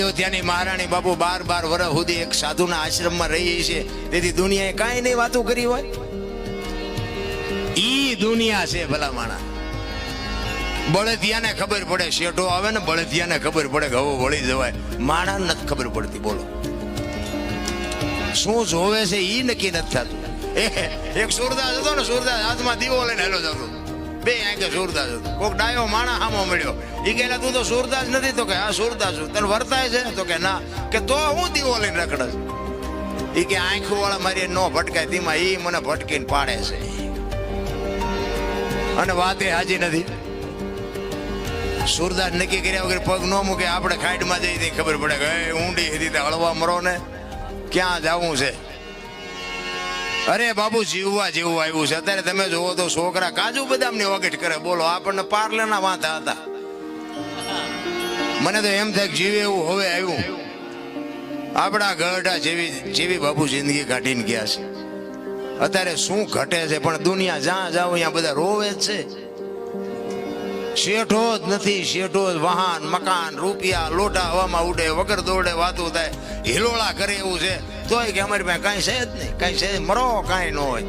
અયોધ્યાની મહારાણી બાપુ બાર બાર વર્ષ સુધી એક સાધુના આશ્રમમાં રહી છે. તેથી દુનિયાએ કાંઈ નહીં વાતો કરી હોય. ઈ દુનિયા છે ભલા માણા બળદિયાને ખબર પડે, શેઠો આવે ને બળદિયાને ખબર પડે કે વળી જવાય. માણા નથી ખબર પડતી, બોલો. શું જોવે છે ઈ નક્કી નથી થતું. એક સુરદાસ હતો ને, સુરદાસ હાથમાં દીવો લઈને હેલો જતો બે આંખે સુરદાસ હતો ડાયો માણા હામો મળ્યો. ઈ કહેલા તું તો સુરદાસ નથી. તો કે, હા સુરદાસ છું. તને વર્તાય છે તો કે, ના. કે, તો હું દીવો લઈને રખડસ એ કે આંખો વાળા મારી નો ભટકાય. તેમાં એ મને ભટકીને પાડે છે. અને વાત એ હાજી નથી. સુરદાસ નક્કી કર્યા વગર પગ ન મૂકે. આપણે ખાઈડમાં જઈ ખબર પડે કે ઊંડી હતી હળવા મરો ને ક્યાં જવું છે? અરે બાબુ, જીવવા જેવું આવ્યું છે. અત્યારે તમે જોવો તો છોકરા કાજુ બદામની વગેટ કરે. બોલો, આપણને પાર્લેના વાંધા હતા. મને તો એમ થાય જીવે એવું હવે આવ્યું. આપણા ગઢા જેવી જેવી બાબુ જિંદગી કાઢીને ગયા છે. અત્યારે શું ઘટે છે પણ દુનિયા જ્યાં જાવ અહીંયા બધા રોવે જ છે. શેઠો જ નથી, શેઠો જ વાહન, મકાન, રૂપિયા, લોટા હવામાં ઉડે, વગર દોડે વાતું થાય. હિલોળા કરે એવું છે. તોય કે અમારી પાસે કાંઈ છે જ નહીં. કાંઈ છે મરો કાંઈ ન હોય.